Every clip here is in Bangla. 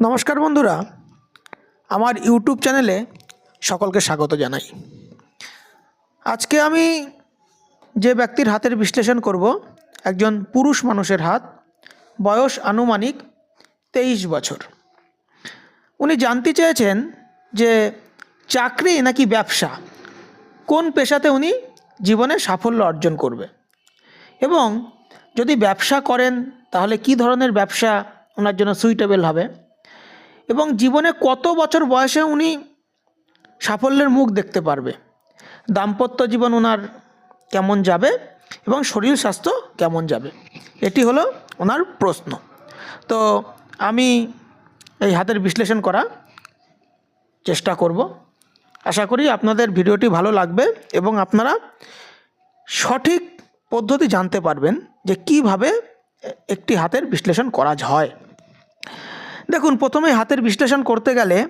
নমস্কার বন্ধুরা, আমার ইউটিউব চ্যানেলে সকলকে স্বাগত জানাই। আজকে আমি যে ব্যক্তির হাতের বিশ্লেষণ করব, একজন পুরুষ মানুষের হাত, বয়স আনুমানিক তেইশ বছর। উনি জানতে চেয়েছেন যে চাকরি নাকি ব্যবসা, কোন পেশাতে উনি জীবনে সাফল্য অর্জন করবে? এবং যদি ব্যবসা করেন, তাহলে কি ধরনের ব্যবসা ওনার জন্য সুইটেবল হবে? এবং জীবনে কত বছর বয়সে উনি সাফল্যের মুখ দেখতে পারবে। দাম্পত্য জীবন ওনার কেমন যাবে এবং শরীর স্বাস্থ্য কেমন যাবে? এটি হলো ওনার প্রশ্ন। তো আমি এই হাতের বিশ্লেষণ করা চেষ্টা করব। আশা করি আপনাদের ভিডিওটি ভালো লাগবে এবং আপনারা সঠিক পদ্ধতি জানতে পারবেন যে কীভাবে একটি হাতের বিশ্লেষণ করা হয়। দেখুন, প্রথমে হাতের বিশ্লেষণ করতে গেলে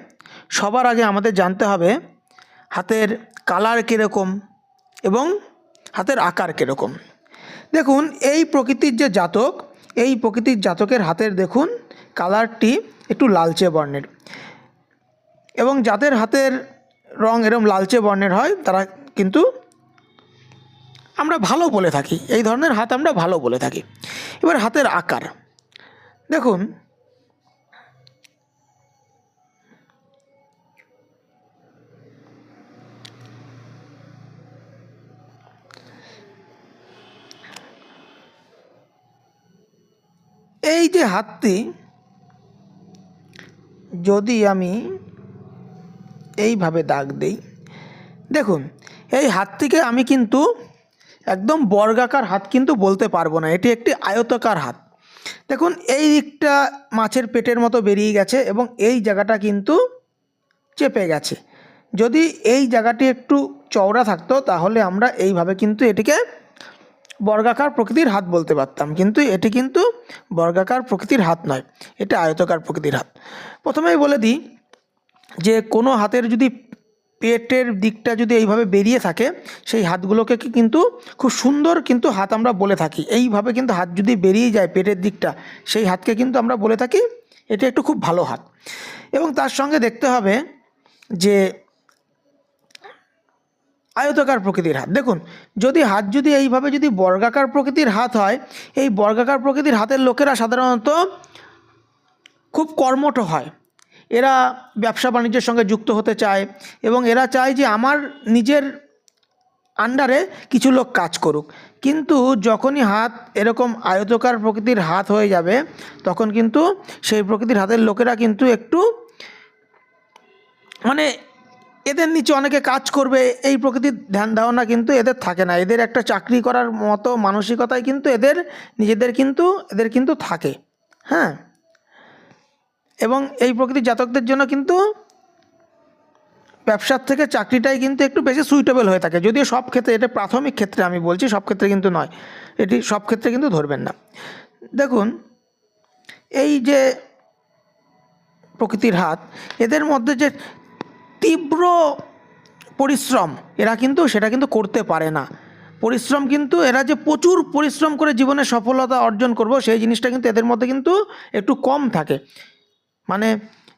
সবার আগে আমাদের জানতে হবে হাতের কালার কীরকম এবং হাতের আকার কীরকম। দেখুন, এই প্রকৃতির যে জাতক, এই প্রকৃতির জাতকের হাতের দেখুন, কালারটি একটু লালচে বর্ণের। এবং যাদের হাতের রং এরম লালচে বর্ণের হয়, তারা কিন্তু আমরা ভালো বলে থাকি। এই ধরনের হাত আমরা ভালো বলে থাকি। এবার হাতের আকার। দেখুন এই যে হাতটি, যদি আমি এইভাবে দাগ দেই, দেখুন, এই হাতটিকে আমি কিন্তু একদম বর্গাকার হাত কিন্তু বলতে পারব না, এটি একটি আয়তকার হাত। দেখুন, এই দিকটা মাছের পেটের মতো বেরিয়ে গেছে এবং এই জায়গাটা কিন্তু চেপে গেছে। যদি এই জায়গাটি একটু চওড়া থাকতো, তাহলে আমরা এইভাবে কিন্তু এটিকে বর্গাকার প্রকৃতির হাত বলতে পারতাম। কিন্তু এটি কিন্তু বর্গাকার প্রকৃতির হাত নয়, এটা আয়তকার প্রকৃতির হাত। প্রথমেই বলে দিই যে কোনো হাতের যদি পেটের দিকটা যদি এইভাবে বেরিয়ে থাকে, সেই হাতগুলোকে কিন্তু খুব সুন্দর কিন্তু হাত আমরা বলে থাকি। এইভাবে কিন্তু হাত যদি বেরিয়ে যায় পেটের দিকটা, সেই হাতকে কিন্তু আমরা বলে থাকি, এটা একটু খুব ভালো হাত। এবং তার সঙ্গে দেখতে হবে যে আয়তকার প্রকৃতির হাত। দেখুন, যদি হাত যদি এইভাবে যদি বর্গাকার প্রকৃতির হাত হয়, এই বর্গাকার প্রকৃতির হাতের লোকেরা সাধারণত খুব কর্মঠ হয়। এরা ব্যবসা বাণিজ্যের সঙ্গে যুক্ত হতে চায় এবং এরা চায় যে আমার নিজের আন্ডারে কিছু লোক কাজ করুক। কিন্তু যখনই হাত এরকম আয়তকার প্রকৃতির হাত হয়ে যাবে, তখন কিন্তু সেই প্রকৃতির হাতের লোকেরা কিন্তু একটু মানে এদের নিচে অনেকে কাজ করবে, এই প্রকৃতির ধ্যান ধারণা কিন্তু এদের থাকে না। এদের একটা চাকরি করার মতো মানসিকতায় কিন্তু এদের, নিজেদের কিন্তু, এদের কিন্তু থাকে। হ্যাঁ? এবং এই প্রকৃতির জাতকদের জন্য কিন্তু ব্যবসার থেকে চাকরিটাই কিন্তু একটু বেশি সুইটেবল হয়ে থাকে। যদিও সব ক্ষেত্রে, এটা প্রাথমিক ক্ষেত্রে আমি বলছি, সব ক্ষেত্রে কিন্তু নয়। এটি সব ক্ষেত্রে কিন্তু ধরবেন না। দেখুন, এই যে প্রকৃতির হাত, এদের মধ্যে যে তীব্র পরিশ্রম। এরা কিন্তু সেটা কিন্তু করতে পারে না। পরিশ্রম কিন্তু এরা যে প্রচুর পরিশ্রম করে জীবনে সফলতা অর্জন করব, সেই জিনিসটা কিন্তু এদের মধ্যে কিন্তু একটু কম থাকে। মানে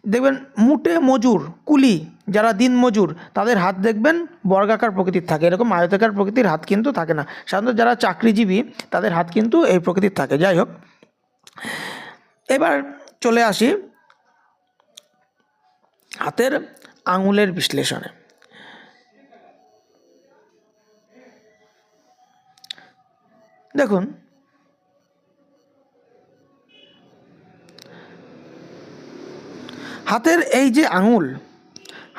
দেখবেন মুটে মজুর, কুলি যারা দিন মজুর, তাদের হাত দেখবেন বর্গাকার প্রকৃতির থাকে। এরকম আয়তাকার প্রকৃতির হাত কিন্তু থাকে না। সাধারণত যারা চাকরিজীবী, তাদের হাত কিন্তু এই প্রকৃতির থাকে। যাই হোক, এবার চলে আসি হাতের আঙুলের বিশ্লেষণে। দেখুন, হাতের এই যে আঙুল,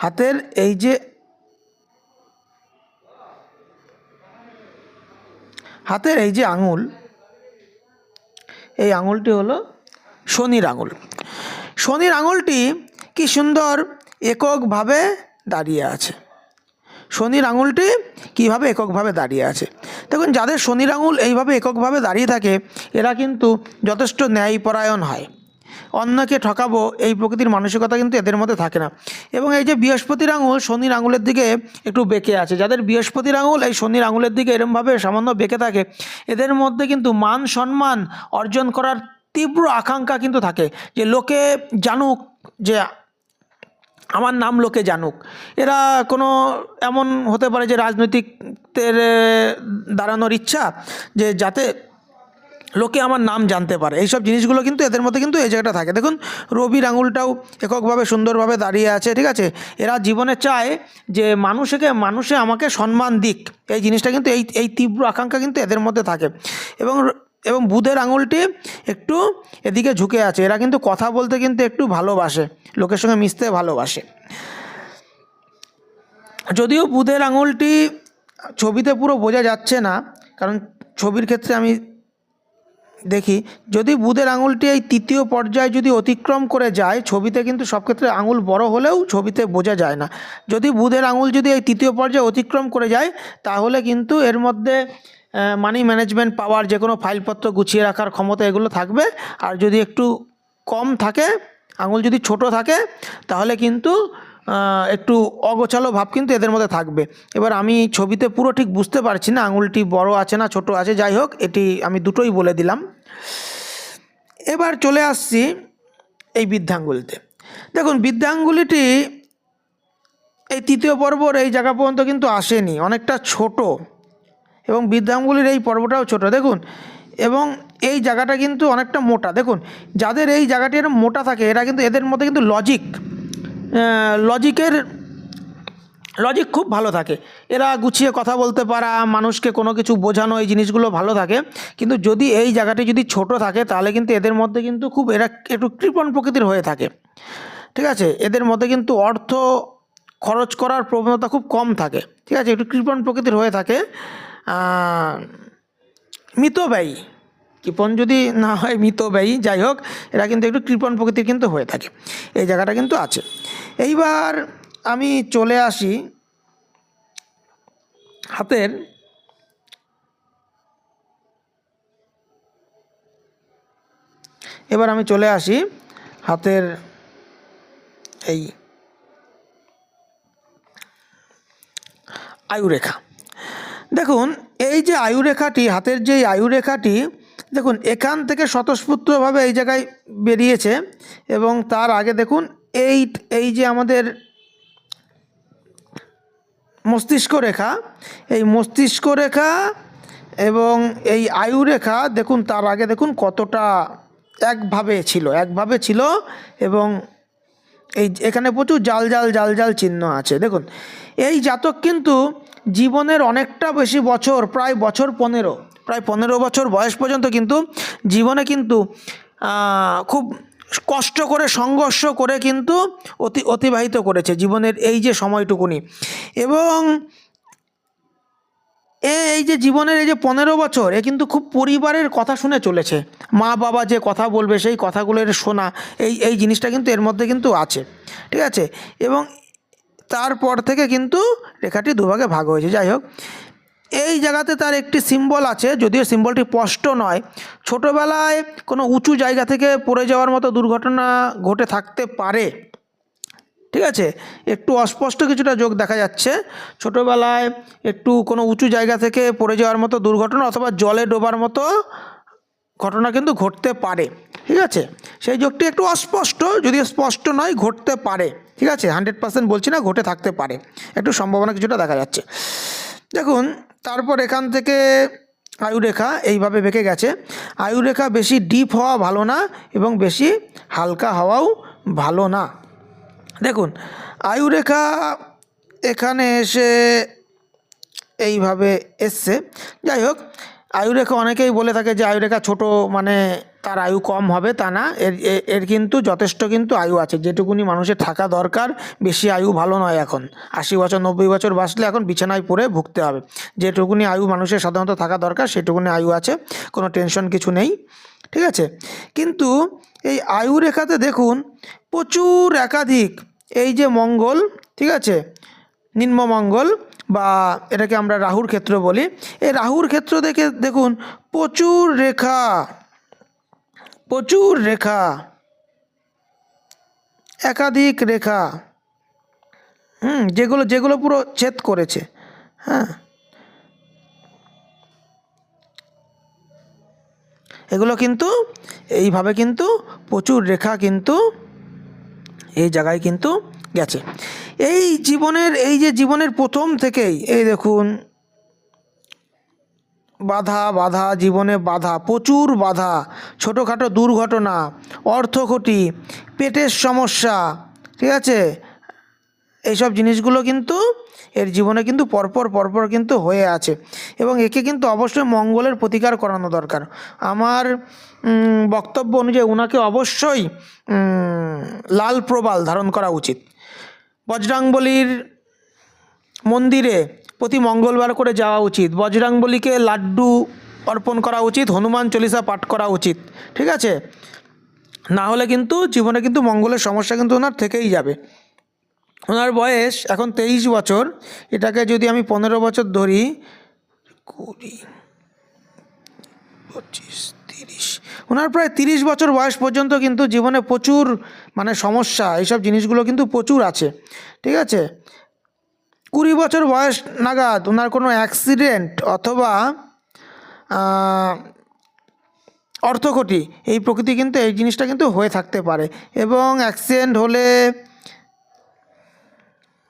হাতের এই যে হাতের এই যে আঙুল, এই আঙুলটি হলো শনির আঙুল। শনির আঙুলটি কি সুন্দর? এককভাবে দাঁড়িয়ে আছে। শনির আঙুলটি কীভাবে এককভাবে দাঁড়িয়ে আছে? দেখুন, যাদের শনির আঙুল এইভাবে এককভাবে দাঁড়িয়ে থাকে, এরা কিন্তু যথেষ্ট ন্যায়পরায়ণ হয়। অন্যকে ঠকাবো এই প্রকৃতির মানসিকতা কিন্তু এদের মধ্যে থাকে না। এবং এই যে বৃহস্পতির আঙুল শনির আঙুলের দিকে একটু বেঁকে আছে। যাদের বৃহস্পতির আঙুল এই শনির আঙুলের দিকে এরমভাবে সামান্য বেঁকে থাকে, এদের মধ্যে কিন্তু মান সম্মান অর্জন করার তীব্র আকাঙ্ক্ষা কিন্তু থাকে যে লোকে জানুক যে আমার নাম লোকে জানুক। এরা কোনো এমন হতে পারে যে রাজনৈতিকদের দাঁড়ানোর ইচ্ছা যে যাতে লোকে আমার নাম জানতে পারে। এইসব জিনিসগুলো কিন্তু এদের মধ্যে কিন্তু এই জায়গাটা থাকে। দেখুন রবির আঙুলটাও এককভাবে সুন্দরভাবে দাঁড়িয়ে আছে, ঠিক আছে? এরা জীবনে চায় যে মানুষকে, মানুষে আমাকে সম্মান দিক। এই জিনিসটা কিন্তু, এই এই তীব্র আকাঙ্ক্ষা কিন্তু এদের মধ্যে থাকে। এবং এবং বুধের আঙুলটি একটু এদিকে ঝুঁকে আছে। এরা কিন্তু কথা বলতে কিন্তু একটু ভালোবাসে, লোকের সঙ্গে মিশতে ভালোবাসে। যদিও বুধের আঙুলটি ছবিতে পুরো বোঝা যাচ্ছে না, কারণ ছবির ক্ষেত্রে আমি দেখি, যদি বুধের আঙুলটি এই তৃতীয় পর্যায়ে যদি অতিক্রম করে যায়, ছবিতে কিন্তু সব ক্ষেত্রে আঙুল বড় হলেও ছবিতে বোঝা যায় না। যদি বুধের আঙুল যদি এই তৃতীয় পর্যায়ে অতিক্রম করে যায়, তাহলে কিন্তু এর মধ্যে মানি ম্যানেজমেন্ট পাওয়ার যে কোনো ফাইলপত্র গুছিয়ে রাখার ক্ষমতা এগুলো থাকবে। আর যদি একটু কম থাকে, আঙুল যদি ছোট থাকে, তাহলে কিন্তু একটু অগোছালো ভাব কিন্তু এদের মধ্যে থাকবে। এবার আমি ছবিতে পুরো ঠিক বুঝতে পারছি না, আঙুলটি বড় আছে না ছোট আছে, যাই হোক, এটি আমি দুটোই বলে দিলাম। এবার চলে আসছি এই বৃদ্ধাঙ্গুলিতে। দেখুন, বৃদ্ধাঙ্গুলিটি এই তৃতীয় পর্বর এই জায়গা পর্যন্ত কিন্তু আসেনি, অনেকটা ছোট। এবং বৃদ্ধাঙ্গুলির এই পর্বটাও ছোট। দেখুন, এবং এই জায়গাটা কিন্তু অনেকটা মোটা। দেখুন, যাদের এই জায়গাটি এরকম মোটা থাকে, এরা কিন্তু এদের মধ্যে কিন্তু লজিক লজিকের লজিক খুব ভালো থাকে। এরা গুছিয়ে কথা বলতে পারা, মানুষকে কোনো কিছু বোঝানো, এই জিনিসগুলো ভালো থাকে। কিন্তু যদি এই জায়গাটি যদি ছোট থাকে, তাহলে কিন্তু এদের মধ্যে কিন্তু খুব এরা একটু কৃপণ প্রকৃতির হয়ে থাকে। ঠিক আছে? এদের মধ্যে কিন্তু অর্থ খরচ করার প্রবণতা খুব কম থাকে। ঠিক আছে? একটু কৃপণ প্রকৃতির হয়ে থাকে। মিতব্যয়ী কৃপণ যদি না হয় মিতব্যয়ী যাই হোক, এরা কিন্তু একটু কৃপণ প্রকৃতির কিন্তু হয়ে থাকে। এই জায়গাটা কিন্তু আছে। এইবার আমি চলে আসি হাতের এবার আমি চলে আসি হাতের এই আয়ুরেখা। দেখুন, এই যে আয়ুরেখাটি, হাতের যে আয়ুরেখাটি, দেখুন, এখান থেকে স্বতঃস্ফূর্তভাবে এই জায়গায় বেরিয়েছে এবং তার আগে দেখুন, এই এই যে আমাদের মস্তিষ্ক রেখা, এই মস্তিষ্ক রেখা এবং এই আয়ু রেখা দেখুন, তার আগে দেখুন, কতটা একভাবে ছিল একভাবে ছিল এবং এই, এখানে প্রচুর জাল জাল জাল জাল চিহ্ন আছে। দেখুন, এই জাতক কিন্তু জীবনের অনেকটা বেশি বছর, প্রায় বছর পনেরো, প্রায় পনেরো বছর বয়স পর্যন্ত কিন্তু জীবনে কিন্তু খুব কষ্ট করে, সংঘর্ষ করে কিন্তু অতি, অতিবাহিত করেছে জীবনের এই যে সময়টুকুনি। এবং এই যে জীবনের এই যে পনেরো বছর, এ কিন্তু খুব পরিবারের কথা শুনে চলেছে। মা বাবা যে কথা বলবে, সেই কথাগুলোর শোনা এই এই জিনিসটা কিন্তু এর মধ্যে কিন্তু আছে। ঠিক আছে? এবং তারপর থেকে কিন্তু রেখাটি দুভাগে ভাগ হয়েছে। যাই হোক, এই জায়গাতে তার একটি সিম্বল আছে, যদিও সিম্বলটি স্পষ্ট নয়। ছোটোবেলায় কোনো উঁচু জায়গা থেকে পড়ে যাওয়ার মতো দুর্ঘটনা ঘটে থাকতে পারে। ঠিক আছে? একটু অস্পষ্ট কিছুটা যোগ দেখা যাচ্ছে। ছোটোবেলায় একটু কোনো উঁচু জায়গা থেকে পড়ে যাওয়ার মতো দুর্ঘটনা অথবা জলে ডোবার মতো ঘটনা কিন্তু ঘটতে পারে। ঠিক আছে? সেই যোগটি একটু অস্পষ্ট, যদিও স্পষ্ট নয়, ঘটতে পারে। ঠিক আছে? হান্ড্রেড পার্সেন্ট বলছি না, ঘটে থাকতে পারে। একটু সম্ভাবনা কিছুটা দেখা যাচ্ছে। দেখুন, তারপর এখান থেকে আয়ুরেখা এইভাবে বেঁকে গেছে। আয়ুরেখা বেশি ডিপ হওয়া ভালো না এবং বেশি হালকা হওয়াও ভালো না। দেখুন, আয়ুরেখা এখানে এসে এইভাবে এসছে। যাই হোক, আয়ুরেখা অনেকেই বলে থাকে যে আয়ুরেখা ছোট মানে তার আয়ু কম হবে তা না, এর এর কিন্তু যথেষ্ট কিন্তু আয়ু আছে। যেটুকুনি মানুষের থাকা দরকার, বেশি আয়ু ভালো নয় এখন। আশি বছর, নব্বই বছর বাঁচলে এখন বিছানায় পড়ে ভুগতে হবে। যেটুকুনি আয়ু মানুষের সাধারণত থাকা দরকার, সেটুকুনি আয়ু আছে, কোনো টেনশন কিছু নেই, ঠিক আছে? কিন্তু এই আয়ু রেখাতে দেখুন, প্রচুর একাধিক, এই যে মঙ্গল, ঠিক আছে? নিম্নমঙ্গল বা এটাকে আমরা রাহুর ক্ষেত্র বলি। এই রাহুর ক্ষেত্র দেখে, দেখুন, প্রচুর রেখা। প্রচুর রেখা, একাধিক রেখা, হুম, যেগুলো যেগুলো পুরো ছেদ করেছে হ্যাঁ। এগুলো কিন্তু, এইভাবে কিন্তু প্রচুর রেখা কিন্তু এই জায়গায় কিন্তু গেছে। এই জীবনের, এই যে জীবনের প্রথম থেকেই, এই দেখুন বাধা বাধা, জীবনে বাধা, প্রচুর বাধা, ছোটোখাটো দুর্ঘটনা অর্থক্ষতি পেটের সমস্যা, ঠিক আছে? এইসব জিনিসগুলো কিন্তু এর জীবনে কিন্তু পরপর পরপর কিন্তু হয়ে আছে। এবং একে কিন্তু অবশ্যই মঙ্গলের প্রতিকার করানো দরকার। আমার বক্তব্য অনুযায়ী ওনাকে অবশ্যই লাল প্রবাল ধারণ করা উচিত। বজরাংবলির মন্দিরে প্রতি মঙ্গলবার করে যাওয়া উচিত। বজরাংবলীকে লাড্ডু অর্পণ করা উচিত, হনুমান চল্লিশা পাঠ করা উচিত, ঠিক আছে? না হলে কিন্তু জীবনে কিন্তু মঙ্গলের সমস্যা কিন্তু ওনার থেকেই যাবে। ওনার বয়স এখন তেইশ বছর, এটাকে যদি আমি পনেরো বছর ধরি, কুড়ি, পঁচিশ, তিরিশ, ওনার প্রায় তিরিশ বছর বয়স পর্যন্ত কিন্তু জীবনে প্রচুর মানে সমস্যা, এইসব জিনিসগুলো কিন্তু প্রচুর আছে, ঠিক আছে? কুড়ি বছর বয়স নাগাদ ওনার কোনো অ্যাক্সিডেন্ট অথবা অর্থকটি, এই প্রকৃতি কিন্তু, এই জিনিসটা কিন্তু হয়ে থাকতে পারে। এবং অ্যাক্সিডেন্ট হলে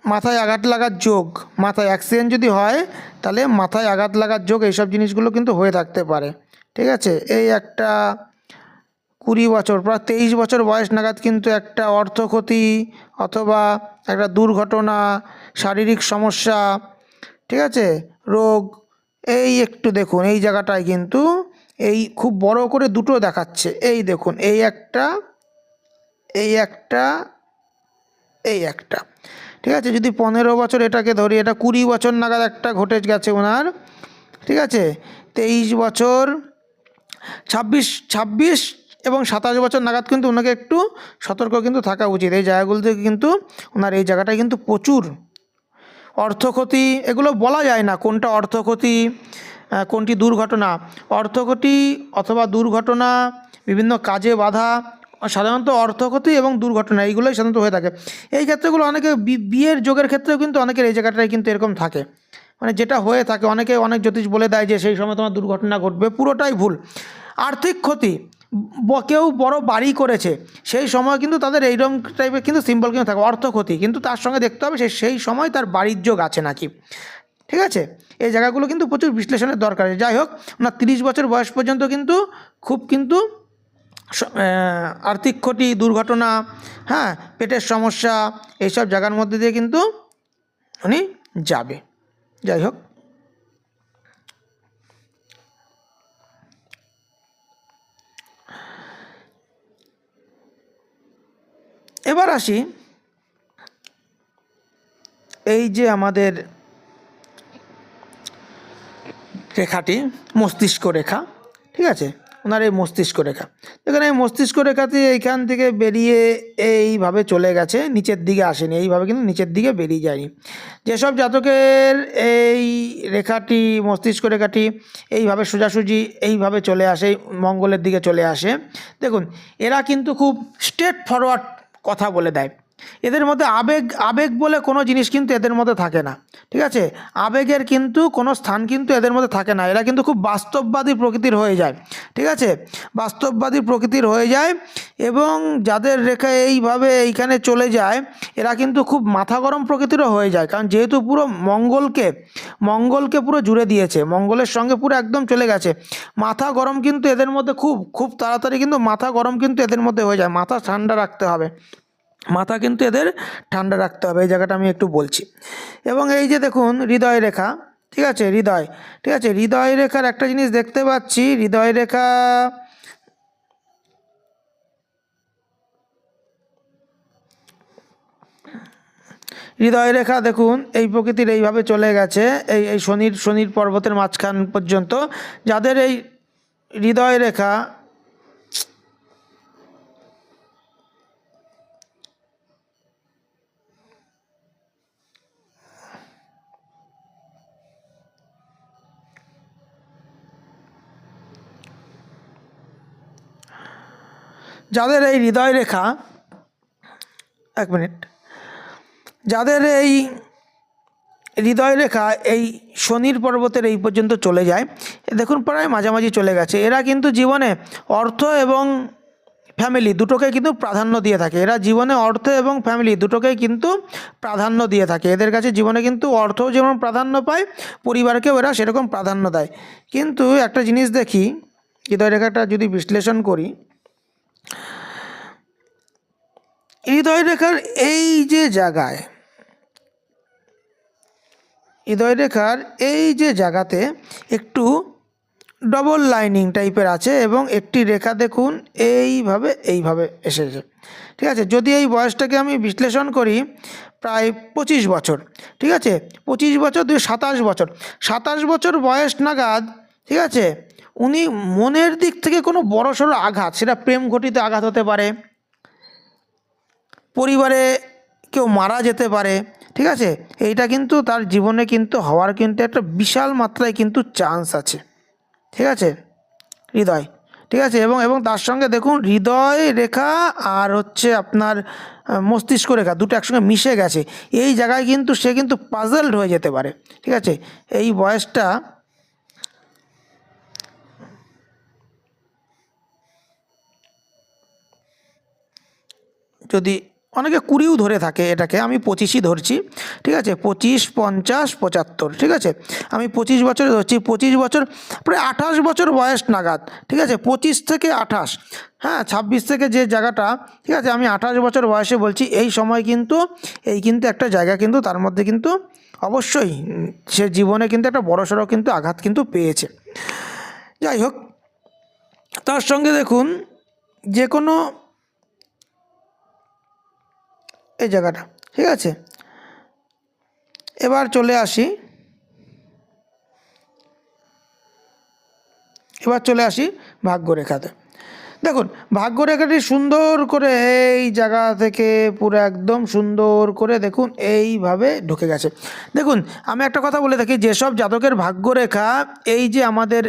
মাথায় আঘাত লাগার যোগ, মাথায় অ্যাক্সিডেন্ট যদি হয়, তাহলে মাথায় আঘাত লাগার যোগ, এইসব জিনিসগুলো কিন্তু হয়ে থাকতে পারে। ঠিক আছে? এই একটা কুড়ি বছর, প্রায় তেইশ বছর বয়স নাগাদ কিন্তু একটা অর্থক্ষতি অথবা একটা দুর্ঘটনা, শারীরিক সমস্যা, ঠিক আছে? রোগ, এই একটু দেখুন, এই জায়গাটায় কিন্তু এই খুব বড় করে দুটো দেখাচ্ছে। এই দেখুন, এই একটা এই একটা এই একটা। ঠিক আছে? যদি পনেরো বছর এটাকে ধরি, এটা কুড়ি বছর নাগাদ একটা ঘটে গেছে ওনার, ঠিক আছে? তেইশ বছর, ছাব্বিশ ছাব্বিশ এবং সাতাশ বছর নাগাদ কিন্তু ওনাকে একটু সতর্ক কিন্তু থাকা উচিত। এই জায়গাগুলো থেকে কিন্তু ওনার এই জায়গাটায় কিন্তু প্রচুর অর্থক্ষতি, এগুলো বলা যায় না কোনটা অর্থক্ষতি কোনটি দুর্ঘটনা। অর্থক্ষতি অথবা দুর্ঘটনা, বিভিন্ন কাজে বাধা, সাধারণত অর্থক্ষতি এবং দুর্ঘটনা, এইগুলোই সাধারণত হয়ে থাকে। এই ক্ষেত্রেগুলো অনেকে বিয়ের যোগের ক্ষেত্রেও কিন্তু অনেকের এই জায়গাটায় কিন্তু এরকম থাকে। মানে যেটা হয়ে থাকে, অনেকে অনেক জ্যোতিষ বলে দেয় যে সেই সময় তোমার দুর্ঘটনা ঘটবে, পুরোটাই ভুল। আর্থিক ক্ষতি কেউ বড় বাড়ি করেছে, সেই সময় কিন্তু তাদের এইরকম টাইপের কিন্তু সিম্বল কিন্তু থাকে, অর্থ ক্ষতি। কিন্তু তার সঙ্গে দেখতে হবে সে, সেই সময় তার বাড়ির যোগ আছে নাকি। ঠিক আছে? এই জায়গাগুলো কিন্তু প্রচুর বিশ্লেষণের দরকার যাই হোক ওনার তিরিশ বছর বয়স পর্যন্ত কিন্তু খুব কিন্তু আর্থিক ক্ষতি, দুর্ঘটনা হ্যাঁ পেটের সমস্যা, এইসব জায়গার মধ্যে দিয়ে কিন্তু উনি যাবে। যাই হোক। এবার আসি এই যে আমাদের রেখাটি, মস্তিষ্ক রেখা, ঠিক আছে? ওনার এই মস্তিষ্ক রেখা। দেখুন, এই মস্তিষ্ক রেখাতে এইখান থেকে বেরিয়ে এইভাবে চলে গেছে, নিচের দিকে আসেনি, এইভাবে কিন্তু নিচের দিকে বেরিয়ে যায়নি। যেসব জাতকের এই রেখাটি, মস্তিষ্ক রেখাটি এইভাবে সোজাসুজি এইভাবে চলে আসে, মঙ্গলের দিকে চলে আসে, দেখুন, এরা কিন্তু খুব স্ট্রেট ফরওয়ার্ড কথা বলে দেয়। এদের মধ্যে আবেগ আবেগ বলে কোনো জিনিস কিন্তু এদের মধ্যে থাকে না, ঠিক আছে? আবেগের কিন্তু কোনো স্থান কিন্তু এদের মধ্যে থাকে না, এরা কিন্তু খুব বাস্তববাদী প্রকৃতির হয়ে যায়, ঠিক আছে? বাস্তববাদী প্রকৃতির হয়ে যায় এবং যাদের রেখা এইভাবে এইখানে চলে যায়, এরা কিন্তু খুব মাথা গরম প্রকৃতিরও হয়ে যায়, কারণ যেহেতু পুরো মঙ্গলকে মঙ্গলকে পুরো জুড়ে দিয়েছে, মঙ্গলের সঙ্গে পুরো একদম চলে গেছে, মাথা গরম কিন্তু এদের মধ্যে খুব খুব তাড়াতাড়ি কিন্তু মাথা গরম কিন্তু এদের মধ্যে হয়ে যায়, মাথা ঠান্ডা রাখতে হবে মাথা কিন্তু এদের ঠান্ডা রাখতে হবে, এই জায়গাটা আমি একটু বলছি। এবং এই যে দেখুন, হৃদয় রেখা, ঠিক আছে? হৃদয়, ঠিক আছে? হৃদয় রেখার একটা জিনিস দেখতে পাচ্ছি, হৃদয় রেখা হৃদয় রেখা দেখুন, এই প্রকৃতির এইভাবে চলে গেছে, এই এই শনির শনির পর্বতের মাঝখান পর্যন্ত। যাদের এই হৃদয় রেখা যাদের এই হৃদয় রেখা, এক মিনিট, যাদের এই হৃদয় রেখা এই শনির পর্বতের এই পর্যন্ত চলে যায় দেখুন প্রায় মাঝামাঝি চলে গেছে। এরা কিন্তু জীবনে অর্থ এবং ফ্যামিলি দুটোকে কিন্তু প্রাধান্য দিয়ে থাকে। এরা জীবনে অর্থ এবং ফ্যামিলি দুটোকেই কিন্তু প্রাধান্য দিয়ে থাকে। এদের কাছে জীবনে কিন্তু অর্থ যেমন প্রাধান্য পায়, পরিবারকেও এরা সেরকম প্রাধান্য দেয়। কিন্তু একটা জিনিস দেখি, হৃদয় রেখাটা যদি বিশ্লেষণ করি হৃদয় রেখার এই যে জায়গায় হৃদয় রেখার এই যে জায়গাতে একটু ডবল লাইনিং টাইপের আছে এবং একটি রেখা দেখুন, এইভাবে এইভাবে এসেছে ঠিক আছে? যদি এই বয়সটাকে আমি বিশ্লেষণ করি, প্রায় পঁচিশ বছর। ঠিক আছে? পঁচিশ বছর, দুই সাতাশ বছর। সাতাশ বছর বয়স নাগাদ, ঠিক আছে? উনি মনের দিক থেকে কোনো বড় সড়ো আঘাত, সেটা প্রেম ঘটিত আঘাত হতে পারে, পরিবারে কেউ মারা যেতে পারে, ঠিক আছে? এইটা কিন্তু তার জীবনে কিন্তু হওয়ার কিন্তু একটা বিশাল মাত্রায় কিন্তু চান্স আছে, ঠিক আছে? হৃদয়, ঠিক আছে? এবং এবং তার সঙ্গে দেখুন, হৃদয় রেখা আর হচ্ছে আপনার মস্তিষ্ক রেখা দুটো একসঙ্গে মিশে গেছে। এই জায়গায় কিন্তু সে কিন্তু পাজলড হয়ে যেতে পারে, ঠিক আছে? এই বয়সটা যদি অনেকে কুড়িও ধরে থাকে এটাকে, আমি পঁচিশই ধরছি, ঠিক আছে? পঁচিশ, পঞ্চাশ, পঁচাত্তর, ঠিক আছে? আমি পঁচিশ বছরে ধরছি, পঁচিশ বছর, প্রায় আঠাশ বছর বয়স নাগাদ, ঠিক আছে? পঁচিশ থেকে আঠাশ হ্যাঁ? ছাব্বিশ থেকে যে জায়গাটা, ঠিক আছে? আমি আঠাশ বছর বয়সে বলছি, এই সময় কিন্তু, এই কিন্তু একটা জায়গা কিন্তু তার মধ্যে কিন্তু অবশ্যই, সে জীবনে কিন্তু একটা বড়সড় কিন্তু আঘাত কিন্তু পেয়েছে। যাই হোক, তার সঙ্গে দেখুন, যে কোনো এই জায়গাটা, ঠিক আছে? এবার চলে আসি। এবার চলে আসি ভাগ্যরেখাতে। দেখুন, ভাগ্যরেখাটি সুন্দর করে এই জায়গা থেকে পুরো একদম সুন্দর করে দেখুন, এইভাবে ঢুকে গেছে। দেখুন, আমি একটা কথা বলে থাকি, যেসব জাতকের ভাগ্যরেখা, এই যে আমাদের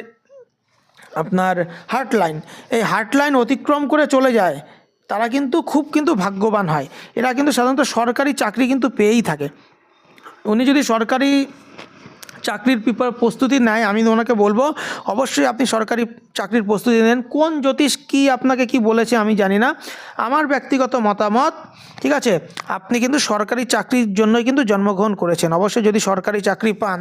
আপনার হার্ট লাইন এই হার্ট লাইন অতিক্রম করে চলে যায় তারা কিন্তু খুব কিন্তু ভাগ্যবান হয়। এরা কিন্তু সাধারণত সরকারি চাকরি কিন্তু পেয়েই থাকে। উনি যদি সরকারি চাকরির প্রিপার প্রস্তুতি নেয়, আমি ওনাকে বলব, অবশ্যই আপনি সরকারি চাকরির প্রস্তুতি নেন। কোন জ্যোতিষ কি আপনাকে কি বলেছে আমি জানি না। আমার ব্যক্তিগত মতামত, ঠিক আছে, আপনি কিন্তু সরকারি চাকরির জন্যই কিন্তু জন্মগ্রহণ করেছেন। অবশ্যই যদি সরকারি চাকরি পান,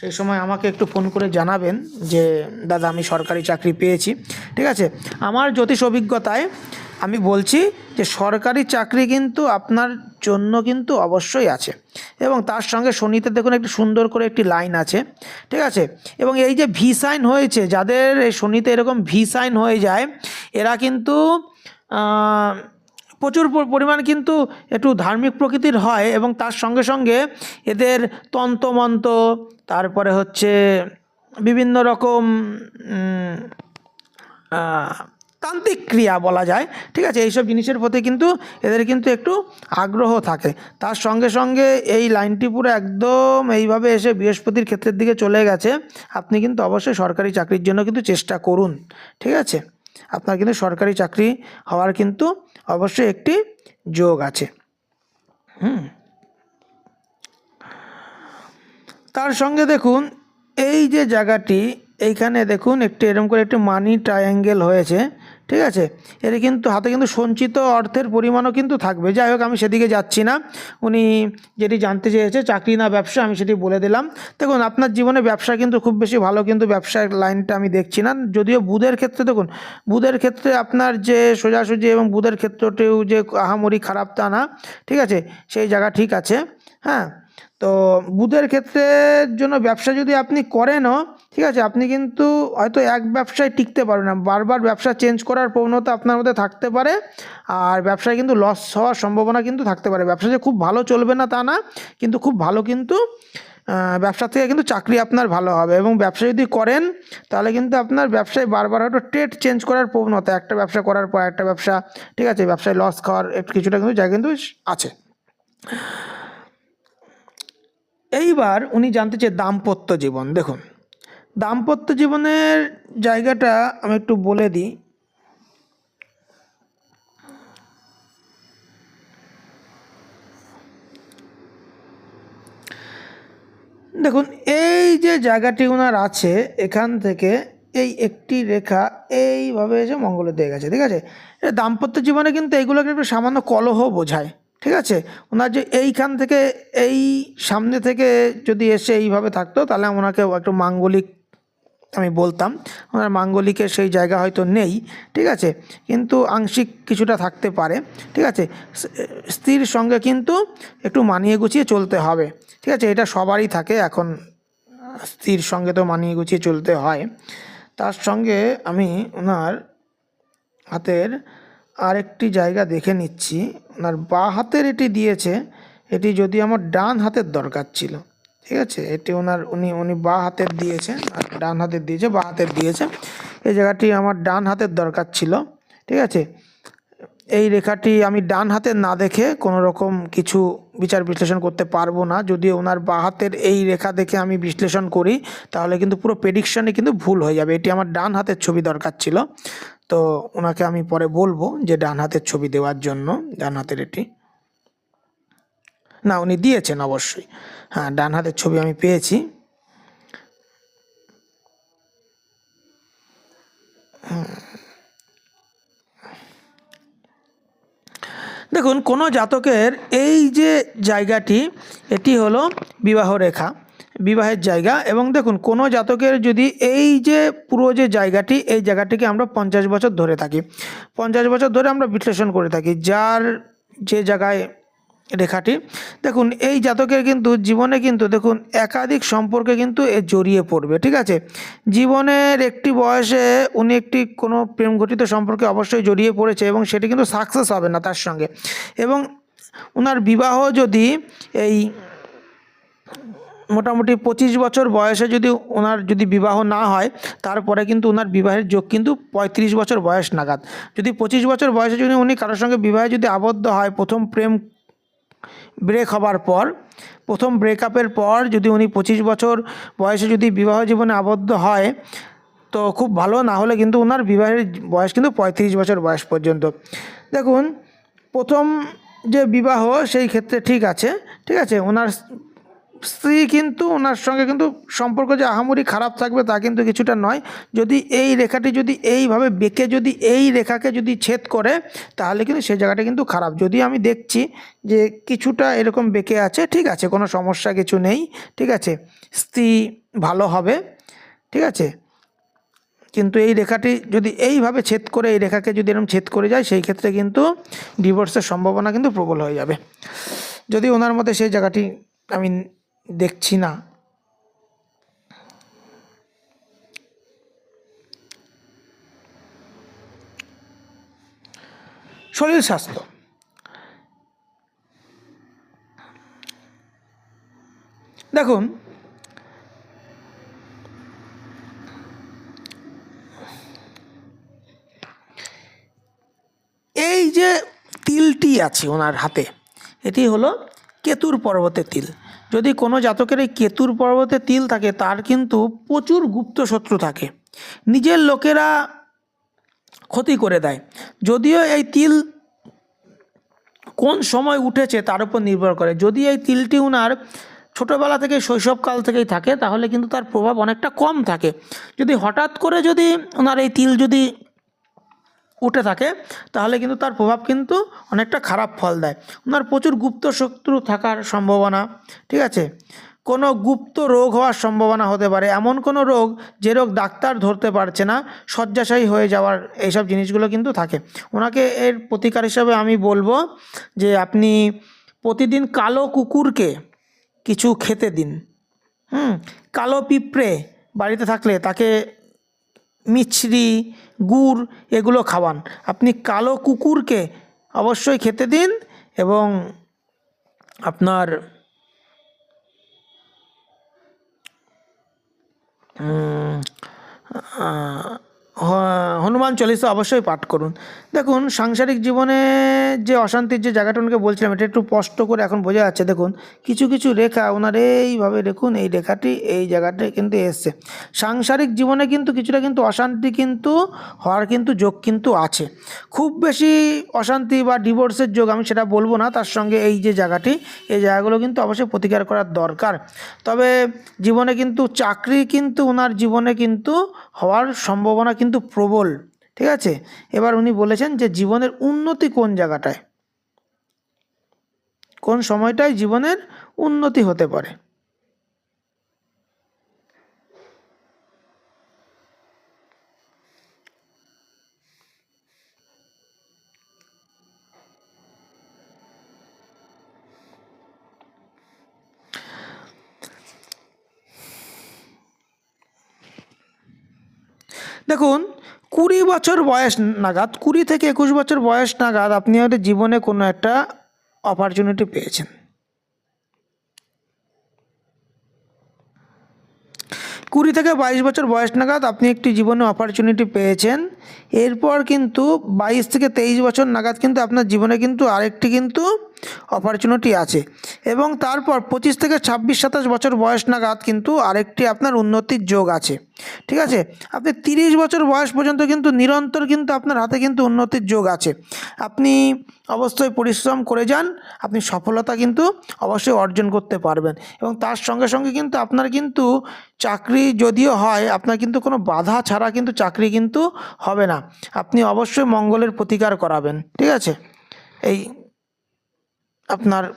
সেই সময় আমাকে একটু ফোন করে জানাবেন যে, দাদা, আমি সরকারি চাকরি পেয়েছি। ঠিক আছে, আমার জ্যোতিষ অভিজ্ঞতায় আমি বলছি যে সরকারি চাকরি কিন্তু আপনার জন্য কিন্তু অবশ্যই আছে। এবং তার সঙ্গে শনিতে দেখুন একটি সুন্দর করে একটি লাইন আছে, ঠিক আছে? এবং এই যে ভি সাইন হয়েছে, যাদের এই শনিতে এরকম ভি সাইন হয়ে যায়, এরা কিন্তু প্রচুর পরিমাণ কিন্তু একটু ধার্মিক প্রকৃতির হয় এবং তার সঙ্গে সঙ্গে এদের তন্ত্রমন্ত্র, তারপরে হচ্ছে বিভিন্ন রকম তান্ত্রিক ক্রিয়া বলা যায়, ঠিক আছে? এইসব জিনিসের প্রতি কিন্তু এদের কিন্তু একটু আগ্রহ থাকে। তার সঙ্গে সঙ্গে এই লাইনটি পুরো একদম এইভাবে এসে বৃহস্পতির ক্ষেত্রের দিকে চলে গেছে। আপনি কিন্তু অবশ্যই সরকারি চাকরির জন্য কিন্তু চেষ্টা করুন, ঠিক আছে? আপনার কিন্তু সরকারি চাকরি হওয়ার কিন্তু অবশ্যই একটি যোগ আছে। হুম। তার সঙ্গে দেখুন, এই যে জায়গাটি, এইখানে দেখুন একটি এরকম করে একটি মানি ট্রায়াঙ্গেল হয়েছে। ঠিক আছে? এর কিন্তু হাতে কিন্তু সঞ্চিত অর্থের পরিমাণও কিন্তু থাকবে। যাই হোক, আমি সেদিকে যাচ্ছি না। উনি যেটি জানতে চেয়েছে, চাকরি না ব্যবসা, আমি সেটি বলে দিলাম। দেখুন, আপনার জীবনে ব্যবসা কিন্তু খুব বেশি ভালো কিন্তু ব্যবসার লাইনটা আমি দেখছি না। যদিও বুধের ক্ষেত্রে, দেখুন, বুধের ক্ষেত্রে আপনার যে সোজাসুজি এবং বুধের ক্ষেত্রটিও যে আহামরি খারাপ তা না, ঠিক আছে? সেই জায়গা ঠিক আছে হ্যাঁ? তো বুধের ক্ষেত্রের জন্য ব্যবসা যদি আপনি করেনও, ঠিক আছে, আপনি কিন্তু হয়তো এক ব্যবসায় টিকতে পারবেন না। বারবার ব্যবসা চেঞ্জ করার প্রবণতা আপনার মধ্যে থাকতে পারে আর ব্যবসায় কিন্তু লস হওয়ার সম্ভাবনা কিন্তু থাকতে পারে। ব্যবসা যে খুব ভালো চলবে না তা না, কিন্তু খুব ভালো কিন্তু ব্যবসা থেকে কিন্তু চাকরি আপনার ভালো হবে এবং ব্যবসা যদি করেন, তাহলে কিন্তু আপনার ব্যবসায় বারবার হয়তো ট্রেড চেঞ্জ করার প্রবণতা, একটা ব্যবসা করার পর একটা ব্যবসা, ঠিক আছে, ব্যবসায় লস খাওয়ার কিছুটা কিন্তু জায়গা কিন্তু আছে। এইবার উনি জানতে চেয়ে দাম্পত্য জীবন। দেখুন, দাম্পত্য জীবনের জায়গাটা আমি একটু বলে দিই। দেখুন, এই যে জায়গাটি ওনার আছে, এখান থেকে এই একটি রেখা এইভাবে এসে মঙ্গলে দিয়ে গেছে, ঠিক আছে? দাম্পত্য জীবনে কিন্তু এইগুলোকে একটু সামান্য কলহ বোঝায়। ঠিক আছে? ওনার যে এইখান থেকে, এই সামনে থেকে যদি এসে এইভাবে থাকতো, তাহলে ওনাকে একটু মাঙ্গলিক, আমি বলতাম, ওনার মাঙ্গলিকের সেই জায়গা হয়তো নেই, ঠিক আছে? কিন্তু আংশিক কিছুটা থাকতে পারে, ঠিক আছে? স্ত্রীর সঙ্গে কিন্তু একটু মানিয়ে গুছিয়ে চলতে হবে, ঠিক আছে? এটা সবারই থাকে এখন, স্ত্রীর সঙ্গে তো মানিয়ে গুছিয়ে চলতে হয়। তার সঙ্গে আমি ওনার হাতের আরেকটি জায়গা দেখে নিচ্ছি। ওনার বা হাতের এটি দিয়েছে, এটি যদি আমার ডান হাতের দরকার ছিল, ঠিক আছে? এটি ওনার, উনি উনি বা হাতের দিয়েছে, আর ডান হাতের দিয়েছে, বা হাতের দিয়েছে। এই জায়গাটি আমার ডান হাতের দরকার ছিল, ঠিক আছে? এই রেখাটি আমি ডান হাতে না দেখে কোনো রকম কিছু বিচার বিশ্লেষণ করতে পারব না। যদি ওনার বা হাতের এই রেখা দেখে আমি বিশ্লেষণ করি, তাহলে কিন্তু পুরো প্রেডিকশানে কিন্তু ভুল হয়ে যাবে। এটি আমার ডান হাতের ছবি দরকার ছিল। তো ওনাকে আমি পরে বলব যে ডান হাতের ছবি দেওয়ার জন্য, ডান হাতের এটি। না, উনি দিয়েছেন অবশ্যই। হ্যাঁ ডান হাতের ছবি আমি পেয়েছি। দেখুন, কোনো জাতকের এই যে জায়গাটি, এটি হলো বিবাহ রেখা, বিবাহের জায়গা। এবং দেখুন, কোনো জাতকের যদি এই যে পুরো যে জায়গাটি, এই জায়গাটিকে আমরা পঞ্চাশ বছর ধরে থাকি। পঞ্চাশ বছর ধরে আমরা বিশ্লেষণ করে থাকি, যার যে জায়গায় রেখাটি। দেখুন, এই জাতকের কিন্তু জীবনে কিন্তু দেখুন, একাধিক সম্পর্কে কিন্তু এ জড়িয়ে পড়বে, ঠিক আছে? জীবনের একটি বয়সে উনি একটি কোনো প্রেম ঘটিত সম্পর্কে অবশ্যই জড়িয়ে পড়েছে এবং সেটি কিন্তু সাকসেস হবে না তার সঙ্গে। এবং ওনার বিবাহ যদি এই মোটামুটি পঁচিশ বছর বয়সে যদি ওনার যদি বিবাহ না হয়, তারপরে কিন্তু ওনার বিবাহের যোগ কিন্তু পঁয়ত্রিশ বছর বয়স নাগাদ। যদি পঁচিশ বছর বয়সে যদি উনি কারোর সঙ্গে বিবাহে যদি আবদ্ধ হয়, প্রথম প্রেম ব্রেক হবার পর, প্রথম ব্রেকআপের পর যদি উনি পঁচিশ বছর বয়সে যদি বিবাহ জীবনে আবদ্ধ হয়, তো খুব ভালো, না হলে কিন্তু ওনার বিবাহের বয়স কিন্তু পঁয়ত্রিশ বছর বয়স পর্যন্ত। দেখুন, প্রথম যে বিবাহ, সেই ক্ষেত্রে ঠিক আছে ঠিক আছে ওনার স্ত্রী কিন্তু ওনার সঙ্গে কিন্তু সম্পর্ক যে আহামরি খারাপ থাকবে তা কিন্তু কিছুটা নয়। যদি এই রেখাটি যদি এইভাবে বেঁকে যদি এই রেখাকে যদি ছেদ করে, তাহলে কিন্তু সেই জায়গাটা কিন্তু খারাপ। যদি আমি দেখছি যে কিছুটা এরকম বেঁকে আছে, ঠিক আছে, কোনো সমস্যা কিছু নেই, ঠিক আছে, স্ত্রী ভালো হবে, ঠিক আছে, কিন্তু এই রেখাটি যদি এইভাবে ছেদ করে, এই রেখাকে যদি এরকম ছেদ করে যায়, সেই ক্ষেত্রে কিন্তু ডিভোর্সের সম্ভাবনা কিন্তু প্রবল হয়ে যাবে। যদি ওনার মধ্যে সেই জায়গাটি আমি দেখছি না। শরীর স্বাস্থ্য। দেখুন। এই যে তিলটি আছে ওনার হাতে, এটি হলো কেতুর পর্বতের তিল। যদি কোনো জাতকের এই কেতুর পর্বতে তিল থাকে, তার কিন্তু প্রচুর গুপ্ত শত্রু থাকে। নিজের লোকেরা ক্ষতি করে দেয়। যদিও এই তিল কোন সময় উঠেছে তার উপর নির্ভর করে। যদি এই তিলটি উনার ছোটোবেলা থেকে, শৈশবকাল থেকেই থাকে, তাহলে কিন্তু তার প্রভাব অনেকটা কম থাকে। যদি হঠাৎ করে যদি ওনার এই তিল যদি উঠে থাকে, তাহলে কিন্তু তার প্রভাব কিন্তু অনেকটা খারাপ ফল দেয়। ওনার প্রচুর গুপ্ত শত্রু থাকার সম্ভাবনা, ঠিক আছে? কোনো গুপ্ত রোগ হওয়ার সম্ভাবনা হতে পারে। এমন কোনো রোগ যে রোগ ডাক্তার ধরতে পারছে না, শয্যাশায়ী হয়ে যাওয়ার এইসব জিনিসগুলো কিন্তু থাকে। ওনাকে এর প্রতিকার হিসাবে আমি বলব যে আপনি প্রতিদিন কালো কুকুরকে কিছু খেতে দিন। হুম, কালো পিঁপড়ে বাড়িতে থাকলে তাকে মিছরি গুড় এগুলো খাওয়ান। আপনি কালো কুকুরকে অবশ্যই খেতে দিন এবং আপনার হনুমান চল্লিশা অবশ্যই পাঠ করুন। দেখুন, সাংসারিক জীবনে যে অশান্তির যে জায়গাটা ওনাকে বলছিলাম, এটা একটু স্পষ্ট করে এখন বোঝা যাচ্ছে। দেখুন, কিছু কিছু রেখা ওনার এইভাবে দেখুন, এই রেখাটি এই জায়গাটি কিন্তু এসছে। সাংসারিক জীবনে কিন্তু কিছুটা কিন্তু অশান্তি কিন্তু হওয়ার কিন্তু যোগ কিন্তু আছে। খুব বেশি অশান্তি বা ডিভোর্সের যোগ আমি সেটা বলব না, তার সঙ্গে এই যে জায়গাটি, এই জায়গাগুলো কিন্তু অবশ্যই প্রতিকার করার দরকার। তবে জীবনে কিন্তু চাকরি কিন্তু ওনার জীবনে কিন্তু হওয়ার সম্ভাবনা কিন্তু প্রবল, ঠিক আছে? এবার উনি বলেছেন যে জীবনের উন্নতি কোন জায়গাটায়? কোন সময়টায় জীবনের উন্নতি হতে পারে? দেখুন, কুড়ি বছর বয়স নাগাদ, কুড়ি থেকে একুশ বছর বয়স নাগাদ আপনি হয়তো জীবনে কোনো একটা অপরচুনিটি পেয়েছেন। কুড়ি থেকে বাইশ বছর বয়স নাগাদ আপনি একটি জীবনে অপরচুনিটি পেয়েছেন। এরপর কিন্তু বাইশ থেকে তেইশ বছর নাগাদ কিন্তু আপনার জীবনে কিন্তু আরেকটি কিন্তু অপরচুনিটি আছে। এবং তারপর পঁচিশ থেকে ছাব্বিশ, সাতাশ বছর বয়স নাগাদ কিন্তু আরেকটি আপনার উন্নতির যোগ আছে। ঠিক আছে? আপনি তিরিশ বছর বয়স পর্যন্ত কিন্তু নিরন্তর কিন্তু আপনার হাতে কিন্তু উন্নতির যোগ আছে। আপনি অবশ্যই পরিশ্রম করে যান, আপনি সফলতা কিন্তু অবশ্যই অর্জন করতে পারবেন। এবং তার সঙ্গে সঙ্গে কিন্তু আপনার কিন্তু চাকরি যদিও হয়, আপনার কিন্তু কোনো বাধা ছাড়া কিন্তু চাকরি কিন্তু হবে না। আপনি অবশ্যই মঙ্গলের প্রতিকার করাবেন। ঠিক আছে? এই আপনার